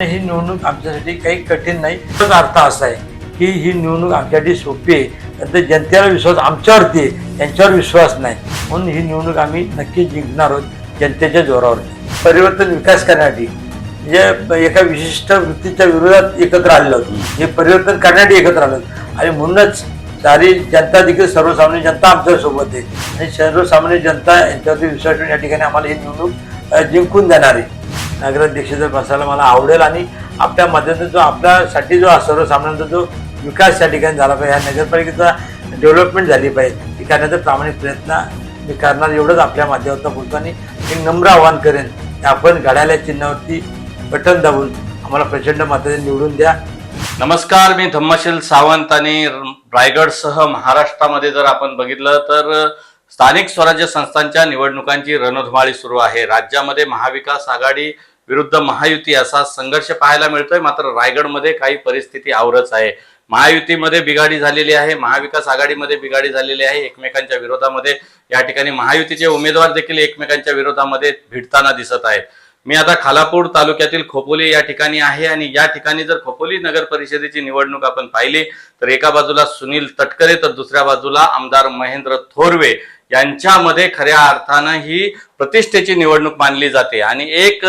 ही निवडणूक आमच्यासाठी काही कठीण नाही तोच अर्थ असा आहे की ही निवडणूक आमच्यासाठी सोपी आहे. तर जनतेला विश्वास आमच्यावरती आहे त्यांच्यावर विश्वास नाही. म्हणून ही निवडणूक आम्ही नक्की जिंकणार आहोत जनतेच्या जोरावर. परिवर्तन विकास करण्यासाठी. म्हणजे एका विशिष्ट वृत्तीच्या विरोधात एकत्र आलेलो होतो हे परिवर्तन करण्यासाठी एकत्र आलो आणि म्हणूनच सारी जनता देखील सर्वसामान्य जनता आमच्यासोबत आहे. आणि सर्वसामान्य जनता यांच्यावरती विश्वास ठेवून या ठिकाणी आम्हाला ही निवडणूक जिंकून देणार आहे. नगराध्यक्ष जर बसायला मला आवडेल आणि आपल्या माध्यमातून जो आपल्यासाठी जो सर्वसामान्यांचा जो विकास त्या ठिकाणी झाला पाहिजे ह्या नगरपालिकेचा डेव्हलपमेंट झाली पाहिजे ती करण्याचा प्रामाणिक प्रयत्न मी करणार एवढंच आपल्या माध्यमातून बोलतो आणि एक नम्र आवाहन करेन की आपण घड्याला चिन्हावरती बटन दाबून आम्हाला प्रचंड मताने निवडून द्या. नमस्कार मी धम्मशील सावंत आणि रायगडसह महाराष्ट्रामध्ये जर आपण बघितलं तर स्थानिक स्वराज्य संस्थांच्या निवडणुकांची रणधुमाळी सुरू आहे. राज्यामध्ये महाविकास आघाडी विरुद्ध महायुती असा संघर्ष पाहायला मिळतोय. मात्र रायगडमध्ये काही परिस्थिती आवरच आहे. महायुतीमध्ये बिघाडी झालेली आहे. महाविकास आघाडीमध्ये बिघाडी झालेली आहे. एकमेकांच्या विरोधामध्ये या ठिकाणी महायुतीचे उमेदवार देखील एकमेकांच्या विरोधामध्ये भिडताना दिसत आहेत. मी आता खालापूर तालुक्यातील खोपोली या ठिकाणी आहे आणि या ठिकाणी जर खोपोली नगर परिषदेची निवडणूक आपण पाहिली तर एका बाजूला सुनील तटकरे तर दुसऱ्या बाजूला आमदार महेंद्र थोरवे यांच्यामध्ये खऱ्या अर्थानं ही प्रतिष्ठेची निवडणूक मानली जाते. आणि एक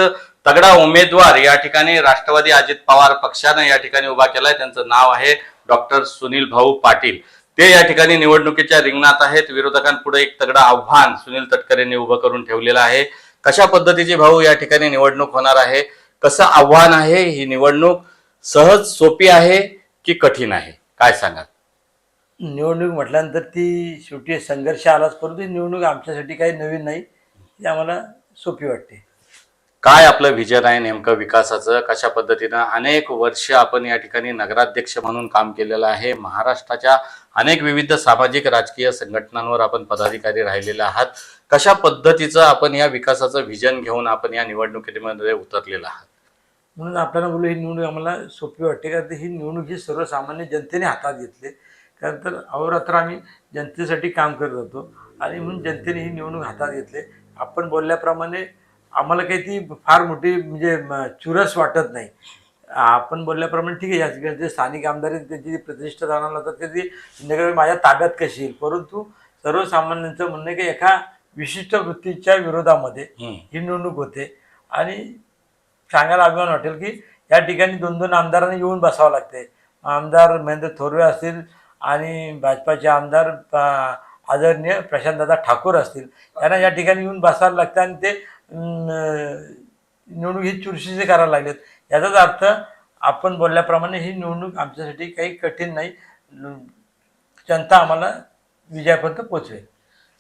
तगडा उमेदवार या ठिकाणी राष्ट्रवादी अजित पवार पक्षानं या ठिकाणी उभा केलाय. त्यांचं नाव आहे डॉक्टर सुनील भाऊ पाटील. ते या ठिकाणी निवडणुकीच्या रिंगणात आहेत. विरोधकांपुढे एक तगडा आव्हान सुनील तटकरेंनी उभं करून ठेवलेलं आहे. कशा पद्धतीची भाऊ या ठिकाणी निवडणूक होणार आहे? कसं आव्हान आहे ही निवडणूक? सहज सोपी आहे की कठीण आहे? काय सांगा निवडणूक म्हटल्यानंतर ती शेवटी संघर्ष आलाच परंतु निवडणूक आमच्यासाठी काही नवीन नाही. ती आम्हाला सोपी वाटते. काय आपलं व्हिजन आहे नेमकं विकासाचं? कशा पद्धतीनं? अनेक वर्ष आपण या ठिकाणी नगराध्यक्ष म्हणून काम केलेलं आहे. महाराष्ट्राच्या अनेक विविध सामाजिक राजकीय संघटनांवर आपण पदाधिकारी राहिलेले आहात. कशा पद्धतीचं आपण या विकासाचं व्हिजन घेऊन आपण या निवडणुकीमध्ये उतरलेलं आहात? म्हणून आपल्याला बोलू ही निवडणूक आम्हाला सोपी वाटते कारण ही निवडणूक ही सर्वसामान्य जनतेने हातात घेतली. कारण तर अहोरात्र आम्ही जनतेसाठी काम करत होतो आणि म्हणून जनतेने ही निवडणूक हातात घेतली. आपण बोलल्याप्रमाणे आम्हाला काही ती फार मोठी म्हणजे चुरस वाटत नाही. आपण बोलल्याप्रमाणे ठीक आहे या जे स्थानिक आमदार आहेत त्यांची जी प्रतिष्ठा जाणार की ती नगर माझ्या ताब्यात कशी येईल? परंतु सर्वसामान्यांचं म्हणणं की एका विशिष्ट वृत्तीच्या विरोधामध्ये. ही निवडणूक होते. आणि सांगायला अभिमान वाटेल की या ठिकाणी दोन दोन आमदारांना येऊन बसावं लागते आमदार महेंद्र थोरवे असतील आणि भाजपाचे आमदार आदरणीय प्रशांतदादा ठाकूर असतील. यांना या ठिकाणी येऊन बसायला लागतं आणि ते निवडणूक ही चुरशीचे करायला लागलेत. याचाच अर्थ आपण बोलल्याप्रमाणे ही निवडणूक आमच्यासाठी काही कठीण नाही. जनता आम्हाला विजयापर्यंत पोचवेल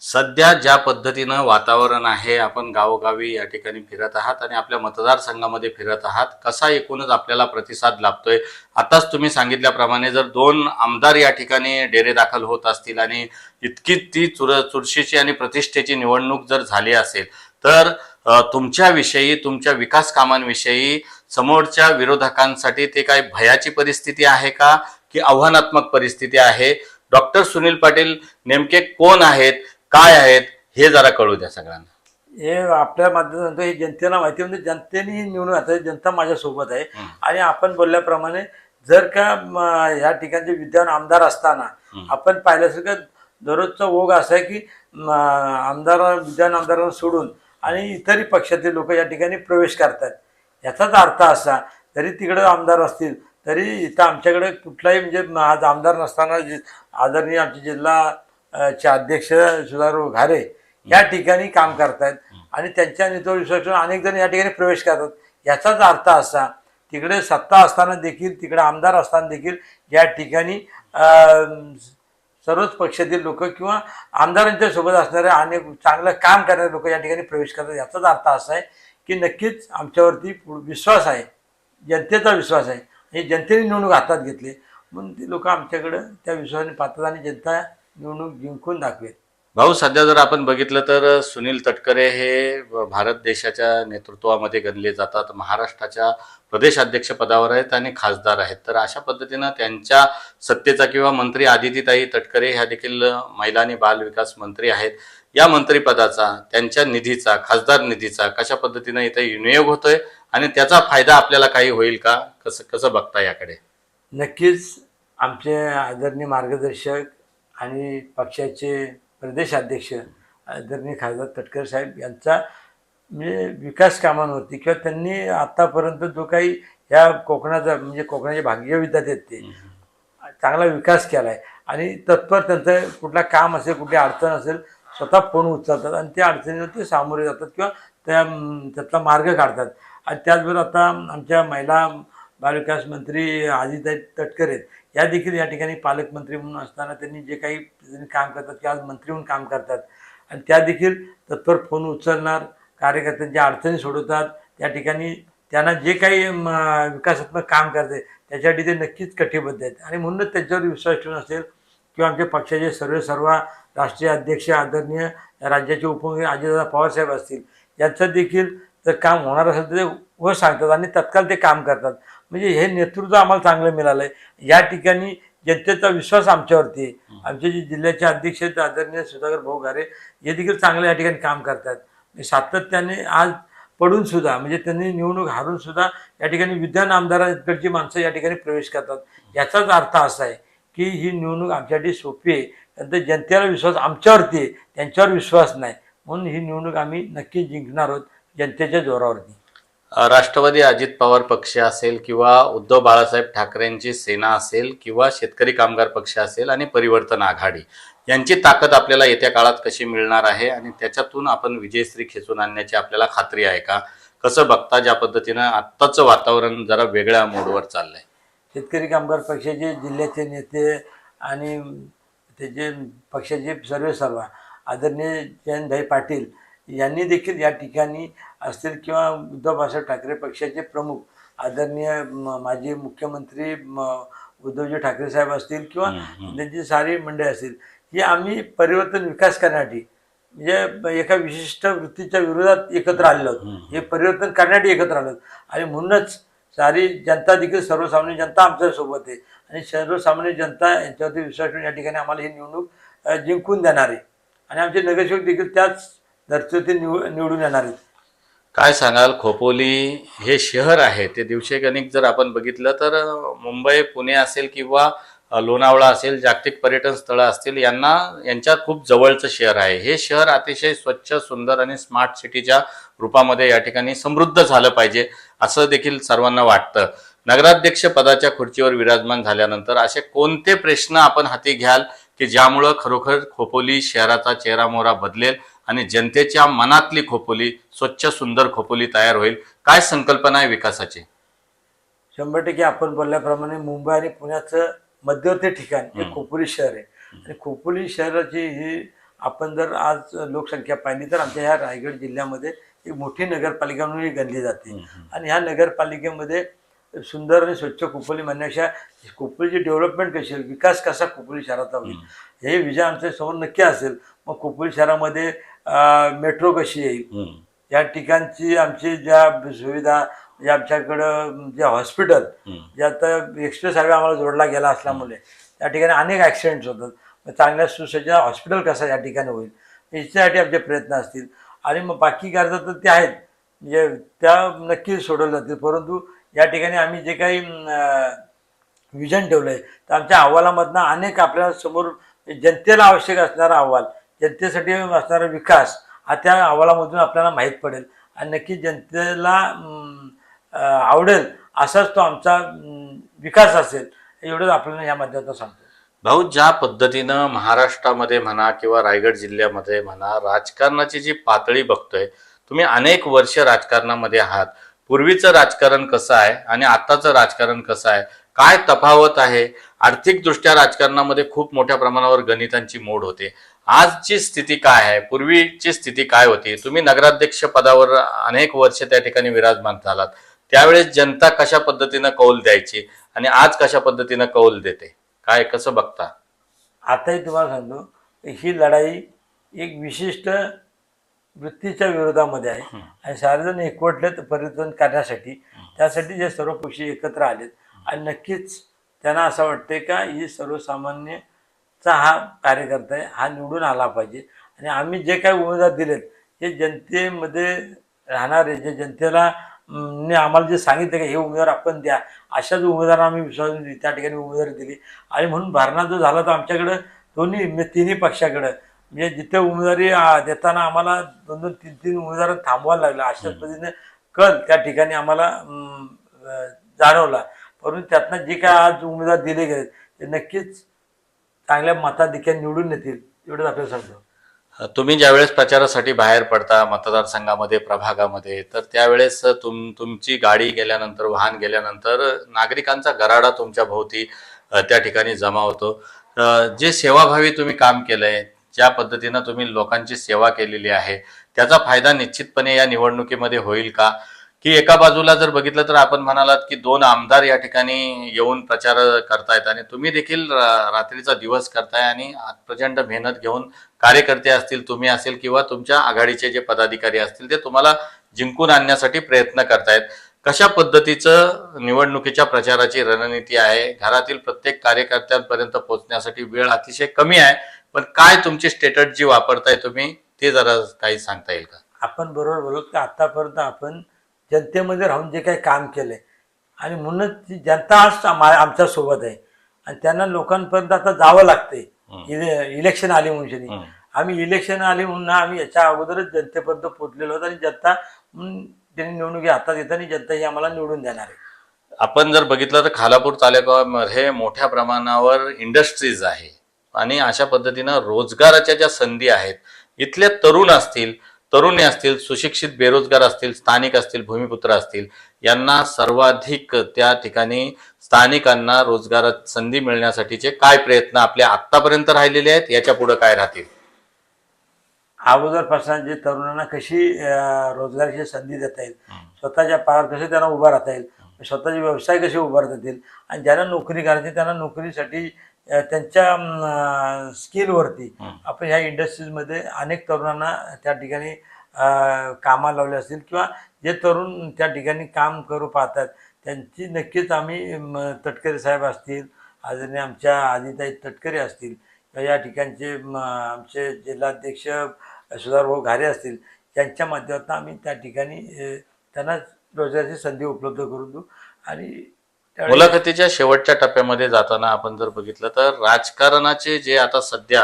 सध्या ज्या पद्धतीनं वातावरण आहे आपण गावोगावी या ठिकाणी फिरत आहात आणि आपल्या मतदारसंघामध्ये फिरत आहात कसा एकूणच आपल्याला प्रतिसाद लाभतोय? आताच तुम्ही सांगितल्याप्रमाणे जर दोन आमदार या ठिकाणी डेरे दाखल होत असतील आणि इतकी ती चुर चुरशीची आणि प्रतिष्ठेची निवडणूक जर झाली असेल तर तुमच्याविषयी तुमच्या विकास कामांविषयी समोरच्या विरोधकांसाठी ते काय भयाची परिस्थिती आहे का? की आव्हानात्मक परिस्थिती आहे? डॉक्टर सुनील पाटील नेमके कोण आहेत? काय आहेत? हे जरा कळू द्या सगळ्यांना. हे आपल्या माध्यमातून हे जनतेला माहिती म्हणजे जनतेने ही निवडून आता जनता माझ्यासोबत आहे. आणि आपण बोलल्याप्रमाणे जर का म, या ठिकाणचे विद्यमान आमदार असताना. आपण पाहिलं असेल का दररोजचा ओघ असा आहे की आमदार विद्यमान आमदारांना सोडून आणि इतरही पक्षातील लोक या ठिकाणी प्रवेश करतात. याचाच अर्थ असा जरी तिकडं आमदार असतील तरी इथं आमच्याकडे कुठलाही म्हणजे आज आमदार नसताना जे- आदरणीय आमचे जिल्हा चे अध्यक्ष सुधारू घारे या ठिकाणी काम करतात आणि त्यांच्या नेतृत्वावर अनेक जण या ठिकाणी प्रवेश करतात. याचाच अर्थ असा तिकडे सत्ता असताना देखील तिकडे आमदार असताना देखील या ठिकाणी सर्वच पक्षातील लोक किंवा आमदारांच्या सोबत असणारे अनेक चांगलं काम करणारे लोक या ठिकाणी प्रवेश करतात. याचाच अर्थ असा आहे की नक्कीच आमच्यावरती पु- विश्वास आहे. जनतेचा विश्वास आहे. हे जनतेने निवडणूक हातात घेतली. म्हणून ती लोक आमच्याकडं त्या विश्वासाने पाहतात आणि जनता निवडणूक जिंकून दाखवेल. भाऊ सध्या जर आपण बघितलं तर सुनील तटकरे हे भारत देशाच्या नेतृत्वामध्ये गणले जातात. महाराष्ट्राच्या प्रदेशाध्यक्ष पदावर आहेत आणि खासदार आहेत. तर अशा पद्धतीनं त्यांच्या सत्तेचा किंवा मंत्री आदितीताई तटकरे ह्या देखील महिला आणि बाल विकास मंत्री आहेत. या मंत्रीपदाचा त्यांच्या निधीचा खासदार निधीचा कशा पद्धतीनं इथे विनियोग होतोय आणि त्याचा फायदा आपल्याला काही होईल का? कसं कसं बघता याकडे? नक्कीच. आमचे आदरणीय मार्गदर्शक आणि पक्षाचे प्रदेशाध्यक्ष आदरणीय खासदार तटकर साहेब यांचा म्हणजे विकास कामांवरती किंवा त्यांनी आत्तापर्यंत जो काही ह्या कोकणाचा म्हणजे कोकणाचे भाग्य विद्यार्थी आहेत ते चांगला विकास केला आहे आणि तत्पर त्यांचं कुठला काम असेल कुठली अडचण असेल स्वतः फोन उचलतात आणि त्या अडचणीवर ते सामोरे जातात किंवा त्या त्यातला मार्ग काढतात. आणि त्याचबरोबर आता आमच्या महिला बालविकास मंत्री आदिताई तटकर आहेत. या देखील या ठिकाणी पालकमंत्री म्हणून असताना त्यांनी जे काही त्यांनी काम करतात किंवा आज मंत्री म्हणून काम करतात. आणि त्या देखील तत्पर फोन उचलणार कार्यकर्त्यांच्या अडचणी सोडवतात. त्या ठिकाणी त्यांना जे काही विकासात्मक काम करते त्याच्यासाठी ते नक्कीच कटिबद्ध आहेत. आणि म्हणूनच त्यांच्यावर विश्वास ठेवून असेल किंवा आमच्या पक्षाचे सर्व सर्व राष्ट्रीय अध्यक्ष आदरणीय राज्याचे उपमुख्य अजितदादा पवारसाहेब असतील यांचं देखील जर काम होणार असेल तर ते व सांगतात आणि तत्काळ ते काम करतात. म्हणजे हे नेतृत्व आम्हाला चांगलं मिळालं आहे या ठिकाणी जनतेचा विश्वास आमच्यावरती आहे. आमचे जे जिल्ह्याचे अध्यक्ष आहेत आदरणीय सुधाकर भाऊ घारे हे देखील चांगलं या ठिकाणी काम करतात. सातत्याने आज पडून सुद्धा म्हणजे त्यांनी निवडणूक हारून सुद्धा या ठिकाणी विद्वान आमदारांकडची माणसं या ठिकाणी प्रवेश करतात. याचाच अर्थ असा आहे की ही निवडणूक आमच्यासाठी सोपी आहे. नंतर जनतेला विश्वास आमच्यावरती आहे. त्यांच्यावर विश्वास नाही. म्हणून ही निवडणूक आम्ही नक्की जिंकणार आहोत जनतेच्या जोरावरती. राष्ट्रवादी अजित पवार पक्ष असेल किंवा उद्धव बाळासाहेब ठाकरेंची सेना असेल किंवा शेतकरी कामगार पक्ष असेल आणि परिवर्तन आघाडी यांची ताकद आपल्याला येत्या काळात कशी मिळणार आहे आणि त्याच्यातून आपण विजयश्री खेचून आणण्याची आपल्याला खात्री आहे का? कसं बघता ज्या पद्धतीनं आत्ताचं वातावरण जरा वेगळ्या मोडवर चाललंय? शेतकरी कामगार पक्षाचे जिल्ह्याचे नेते आणि त्याचे पक्षाचे सर्व सर्व आदरणीय जयंतभाई पाटील यांनी देखील या ठिकाणी असतील किंवा उद्धव बाळासाहेब ठाकरे पक्षाचे प्रमुख आदरणीय माजी मुख्यमंत्री उद्धवजी ठाकरे साहेब असतील किंवा. त्यांची सारी मंडळी असतील ही आम्ही परिवर्तन विकास करण्यासाठी म्हणजे एका विशिष्ट वृत्तीच्या विरोधात एकत्र आलेलो आहोत. हे परिवर्तन करण्यासाठी एकत्र आलो. आणि म्हणूनच सारी जनता देखील सर्वसामान्य जनता आमच्यासोबत आहे आणि सर्वसामान्य जनता यांच्यावरती विश्वास ठेवून या ठिकाणी आम्हाला ही निवडणूक जिंकून देणार आहे आणि आमचे नगरसेवक देखील त्याच धर्तीवरती निव निवडून येणार आहेत काय सांगाल खोपोली हे शहर आहे. ते दिवसेगणिक जर आपण बघितलं तर मुंबई पुणे असेल किंवा लोणावळा असेल जागतिक पर्यटन स्थळं असतील यांना यांच्या खूप जवळचं शहर आहे. हे शहर अतिशय स्वच्छ सुंदर आणि स्मार्ट सिटीच्या रूपामध्ये या ठिकाणी समृद्ध झालं पाहिजे असं देखील सर्वांना वाटतं. नगराध्यक्ष पदाच्या खुर्चीवर विराजमान झाल्यानंतर असे कोणते प्रश्न आपण हाती घ्याल की ज्यामुळं खरोखर खोपोली शहराचा चेहरा मोहरा बदलेल आणि जनतेच्या मनातली खोपोली स्वच्छ सुंदर खोपोली तयार होईल. काय संकल्पना आहे विकासाची? शंभर टक्के आपण बोलल्याप्रमाणे मुंबई आणि पुण्याचं मध्यवर्ती ठिकाण हे. खोपोली शहर आहे. आणि खोपोली शहराची ही आपण जर आज लोकसंख्या पाहिली तर आमच्या ह्या रायगड जिल्ह्यामध्ये एक मोठी नगरपालिका म्हणून ही गणली जाते. आणि ह्या नगरपालिकेमध्ये सुंदर आणि स्वच्छ खोपोली म्हणण्यापेक्षा खोपोलीची डेव्हलपमेंट कशी होईल विकास कसा खोपोली शहराचा होईल हे विजय आमच्यासमोर नक्की असेल. मग खोपोली शहरामध्ये मेट्रो कशी येईल या ठिकाणची आमची ज्या सुविधा म्हणजे आमच्याकडं जे हॉस्पिटल जे आता एक्सप्रेस हायवे आम्हाला जोडला गेला असल्यामुळे त्या ठिकाणी अनेक ॲक्सिडेंट्स होतात. मग चांगल्या सुसज्ज हॉस्पिटल कसं या ठिकाणी होईल? याच्यासाठी आमचे प्रयत्न असतील. आणि मग बाकी गरजा तर ते आहेत. म्हणजे त्या नक्की सोडवल्या जातील. परंतु या ठिकाणी आम्ही जे काही विजन ठेवलं आहे तर आमच्या अहवालामधनं अनेक आपल्यासमोर जनतेला आवश्यक असणारा अहवाल जनतेसाठी असणारा विकास हा त्या अहवालामधून आपल्याला माहीत पडेल. आणि नक्की जनतेला आवडेल असाच तो आमचा विकास असेल एवढंच आपल्याला या माध्यमातून सांगतो. भाऊ ज्या पद्धतीनं महाराष्ट्रामध्ये म्हणा किंवा रायगड जिल्ह्यामध्ये म्हणा राजकारणाची जी पातळी बघतोय तुम्ही अनेक वर्ष राजकारणामध्ये आहात. पूर्वीचं राजकारण कसं आहे आणि आताचं राजकारण कसं आहे? काय तफावत आहे? आर्थिकदृष्ट्या राजकारणामध्ये खूप मोठ्या प्रमाणावर गणितांची मोड होते. आजची स्थिती काय आहे? पूर्वीची स्थिती काय होती? तुम्ही नगराध्यक्ष पदावर अनेक वर्ष त्या ठिकाणी विराजमान झालात. त्यावेळेस जनता कशा पद्धतीनं कौल द्यायची आणि आज कशा पद्धतीनं कौल देते? काय कसं बघता? आताही तुम्हाला सांगतो ही लढाई एक विशिष्ट वृत्तीच्या विरोधामध्ये आहे. आणि सार्वजन एकवटलेत परिवर्तन करण्यासाठी. त्यासाठी जे सर्व पक्षी एकत्र आलेत. आणि नक्कीच त्यांना असं वाटते का ही सर्वसामान्यचा हा कार्यकर्ता आहे हा निवडून आला पाहिजे. आणि आम्ही जे काही उमेदवार दिलेत हे जनतेमध्ये राहणारे जे जनतेला ने आम्हाला जे सांगितलं की हे उमेदवार आपण द्या अशाच उमेदवार आम्ही विश्वास त्या ठिकाणी उमेदवारी दिली. आणि म्हणून भरणा जो झाला तो आमच्याकडं दोन्ही म्हणजे तिन्ही पक्षाकडं. म्हणजे जिथे उमेदवारी देताना आम्हाला दोन दोन तीन तीन उमेदवार थांबवायला लागलं. अशाच पद्धतीने कल त्या ठिकाणी आम्हाला जाणवला. परंतु त्यातनं जे काय आज उमेदवार दिले गेले ते नक्कीच चांगल्या मताधिक्या निवडून येतील एवढंच आपल्याला सांगतो. तुम्ही ज्यावेळेस प्रचारासाठी बाहेर पडता मतदारसंघामध्ये प्रभागामध्ये तर त्यावेळेस तुम तुमची गाडी गेल्यानंतर वाहन गेल्यानंतर नागरिकांचा गराडा तुमच्या भोवती त्या ठिकाणी जमा होतो. जे सेवाभावी तुम्ही काम केलंय ज्या पद्धतीनं तुम्ही लोकांची सेवा केलेली आहे त्याचा फायदा निश्चितपणे या निवडणुकीमध्ये होईल का? की एका बाजूला जर बघितलं तर आपण म्हणालात की दोन आमदार या ठिकाणी येऊन प्रचार करतायत आणि तुम्ही देखील रा- रात्रीचा दिवस करताय आणि प्रचंड मेहनत घेऊन कार्यकर्ते असतील तुम्ही असेल किंवा तुमच्या आघाडीचे जे पदाधिकारी असतील ते तुम्हाला जिंकून आणण्यासाठी प्रयत्न करतायत. कशा पद्धतीचं निवडणुकीच्या प्रचाराची रणनीती आहे? घरातील प्रत्येक कार्यकर्त्यांपर्यंत पोहोचण्यासाठी वेळ अतिशय कमी आहे पण काय तुमची स्ट्रॅटर्जी वापरताय तुम्ही ते जरा काही सांगता येईल का? आपण बरोबर बोलत की आतापर्यंत आपण जनतेमध्ये राहून जे काही काम केलंय. आणि म्हणूनच ती जनता आज आमच्यासोबत आहे. आणि त्यांना लोकांपर्यंत आता जावं लागतंय. इले- इलेक्शन आली म्हणून. आम्ही इलेक्शन आली म्हणून आम्ही याच्या अगोदरच जनतेपर्यंत पोहोचलेलो आहोत आणि जनता म्हणून त्यांनी निवडणुकी हातात येताना जनता ही आम्हाला निवडून देणार आहे. आपण जर बघितलं तर खालापूर तालुक्यामध्ये मोठ्या प्रमाणावर इंडस्ट्रीज आहे. आणि अशा पद्धतीनं रोजगाराच्या ज्या संधी आहेत इथले तरुण असतील तरुणी असतील सुशिक्षित बेरोजगार असतील स्थानिक असतील भूमिपुत्र असतील यांना सर्वाधिक त्या ठिकाणी स्थानिकांना रोजगारात संधी मिळण्यासाठीचे काय प्रयत्न आपले आतापर्यंत राहिलेले आहेत याच्यापुढे काय राहतील? अगोदरपासून जे तरुणांना कशी रोजगाराची संधी देता येईल स्वतःच्या पायावर कसे त्यांना उभा राहता येईल स्वतःचे व्यवसाय कसे उभारता येतील आणि ज्यांना नोकरी करायची त्यांना नोकरीसाठी त्यांच्या स्किलवरती. आपण ह्या इंडस्ट्रीजमध्ये अनेक तरुणांना त्या ठिकाणी अं, कामाला लावले असतील किंवा जे तरुण त्या ठिकाणी काम करू पाहतात त्यांची नक्कीच आम्ही तटकरे साहेब असतील आदरणीय आमच्या आदिताई तटकरे असतील किंवा या ठिकाणचे आमचे जिल्हाध्यक्ष सुधारभाऊ घारे असतील यांच्या माध्यमातून आम्ही त्या ठिकाणी त्यांना रोजगाराची संधी उपलब्ध करून देऊ आणि मुलाखतीच्या शेवटच्या टप्प्यामध्ये जाताना आपण जर बघितलं तर राजकारणाचे जे आता सध्या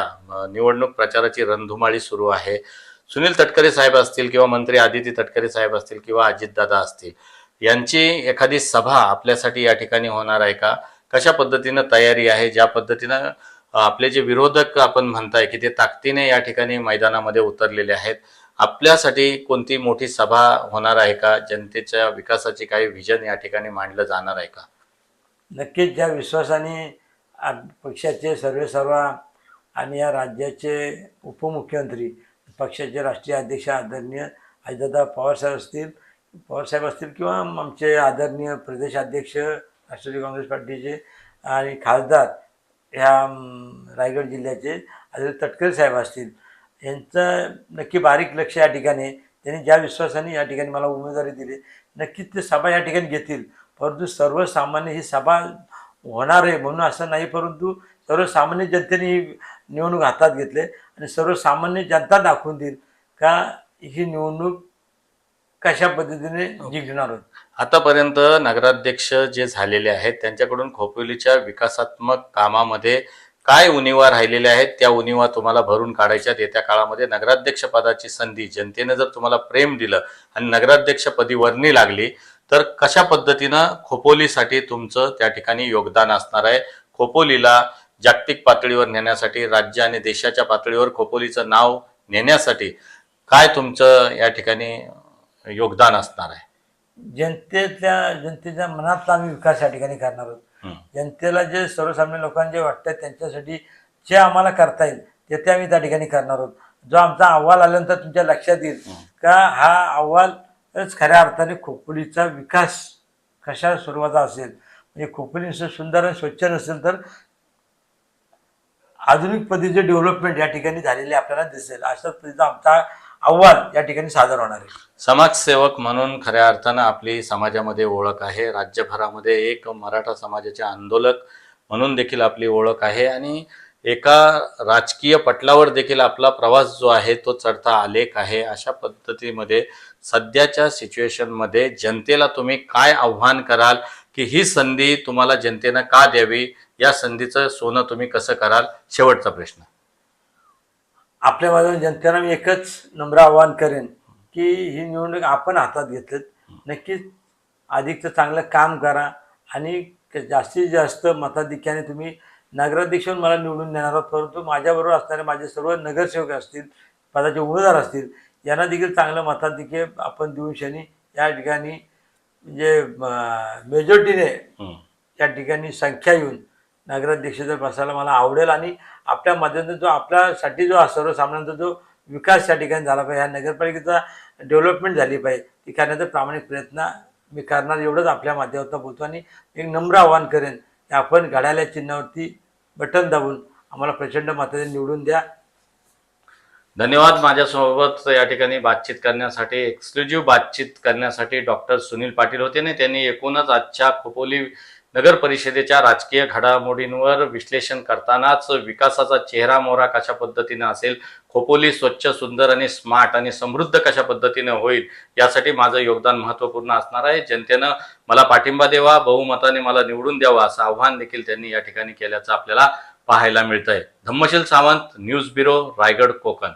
निवडणूक प्रचाराची रणधुमाळी सुरू आहे. सुनील तटकरे साहेब असतील किंवा मंत्री आदिती तटकरे साहेब असतील किंवा अजितदादा असतील यांची एखादी सभा आपल्यासाठी या ठिकाणी होणार आहे का? कशा पद्धतीनं तयारी आहे? ज्या पद्धतीनं आपले जे विरोधक आपण म्हणताय की ते ताकदीने या ठिकाणी मैदानामध्ये उतरलेले आहेत आपल्यासाठी कोणती मोठी सभा होणार आहे का? जनतेच्या विकासाची काही व्हिजन या ठिकाणी मांडलं जाणार आहे का? नक्कीच ज्या विश्वासाने पक्षाचे सर्वेसर्वा आणि या राज्याचे उपमुख्यमंत्री पक्षाचे राष्ट्रीय अध्यक्ष आदरणीय अजितदादा पवारसाहेब असतील पवारसाहेब असतील किंवा आमचे आदरणीय प्रदेशाध्यक्ष राष्ट्रवादी काँग्रेस पार्टीचे आणि खासदार ह्या रायगड जिल्ह्याचे आदरणीय तटकरे साहेब असतील यांचं नक्की बारीक लक्ष या ठिकाणी त्यांनी ज्या विश्वासाने या ठिकाणी मला उमेदवारी दिली नक्कीच ते सभा या ठिकाणी घेतील. परंतु सर्वसामान्य ही सभा होणार आहे म्हणून असं नाही परंतु सर्वसामान्य जनतेने ही निवडणूक हातात घेतले आणि सर्वसामान्य जनता दाखवून देईल का ही निवडणूक कशा पद्धतीने जिंकणार आहोत आतापर्यंत नगराध्यक्ष जे झालेले आहेत त्यांच्याकडून खोपोलीच्या विकासात्मक कामामध्ये काय उणीवा राहिलेल्या आहेत त्या उणीवा तुम्हाला भरून काढायच्यात. येत्या काळामध्ये नगराध्यक्ष पदाची संधी जनतेने जर तुम्हाला प्रेम दिलं आणि नगराध्यक्ष पदी वर्णी लागली तर कशा पद्धतीनं खोपोलीसाठी तुमचं त्या ठिकाणी योगदान असणार आहे? खोपोलीला जागतिक पातळीवर नेण्यासाठी राज्य आणि देशाच्या पातळीवर खोपोलीचं नाव नेण्यासाठी काय तुमचं या ठिकाणी योगदान असणार आहे? जनतेच्या जनतेच्या मनातला आम्ही विकास या ठिकाणी करणार आहोत. जनतेला जे सर्वसामान्य लोकांना जे वाटतं त्यांच्यासाठी जे आम्हाला करता येईल ते ते आम्ही त्या ठिकाणी करणार आहोत. जो आमचा अहवाल आल्यानंतर तुमच्या लक्षात येईल का हा तरच खऱ्या अर्थाने खोपोलीचा विकास कशा स्वरूपाचा असेल? म्हणजे खोपोली नुसतं सुंदर आणि स्वच्छ नसेल तर आधुनिक पद्धतीचे डेव्हलपमेंट या ठिकाणी झालेले आपल्याला दिसेल. अशाच पद्धतीचा आमचा अहवाल या ठिकाणी सादर होणार आहे. समाजसेवक म्हणून खऱ्या अर्थानं आपली समाजामध्ये ओळख आहे. राज्यभरामध्ये एक मराठा समाजाचे आंदोलक म्हणून देखील आपली ओळख आहे. आणि एका राजकीय पटलावर देखील आपला प्रवास जो आहे तो चढता आलेख आहे. अशा पद्धतीमध्ये सध्याच्या सिच्युएशनमध्ये जनतेला तुम्ही काय आव्हान कराल? की ही संधी तुम्हाला जनतेनं का द्यावी? या संधीचं सोनं तुम्ही कसं कराल? शेवटचा प्रश्न. आपल्या माझ्या जनतेला मी एकच नम्र आवाहन करेन की ही निवडणूक आपण हातात घेतलं नक्कीच अधिकचं चांगलं काम करा आणि जास्तीत जास्त मताधिक्याने तुम्ही नगराध्यक्ष म्हणून मला निवडून देणार आहोत परंतु माझ्याबरोबर असणारे माझे सर्व नगरसेवक असतील पदाचे उमेदवार असतील यांना देखील चांगलं मताधिक्य आपण देऊन शनी या ठिकाणी म्हणजे मेजॉरिटीने. या ठिकाणी संख्या येऊन नगराध्यक्ष जर बसायला मला आवडेल आणि आपल्या माध्यमातून जो आपल्यासाठी जो सर्वसामान्यांचा जो विकास या ठिकाणी झाला पाहिजे ह्या नगरपालिकेचा डेव्हलपमेंट झाली पाहिजे ती करण्याचा प्रामाणिक प्रयत्न मी करणार एवढंच आपल्या माध्यमातून बोलतो आणि एक नम्र आवाहन करेन की आपण घड्याळ्या चिन्हावरती बटन दाबून आम्हाला प्रचंड मताने निवडून द्या. धन्यवाद माझ्यासोबत या ठिकाणी बातचीत करण्यासाठी एक्सक्लुझिव्ह बातचीत करण्यासाठी डॉक्टर सुनील पाटील होते आणि त्यांनी एकूणच आजच्या खोपोली नगर परिषदेच्या राजकीय घडामोडींवर विश्लेषण करतानाच विकासाचा चेहरा मोहरा कशा पद्धतीनं असेल खोपोली स्वच्छ सुंदर आणि स्मार्ट आणि समृद्ध कशा पद्धतीने होईल यासाठी माझं योगदान महत्त्वपूर्ण असणार आहे. जनतेनं मला पाठिंबा द्यावा बहुमताने मला निवडून द्यावा असं आव्हान देखील त्यांनी या ठिकाणी केल्याचं आपल्याला पाहायला मिळतंय. Dhammasheel Sawant news bureau Raigad Konkan.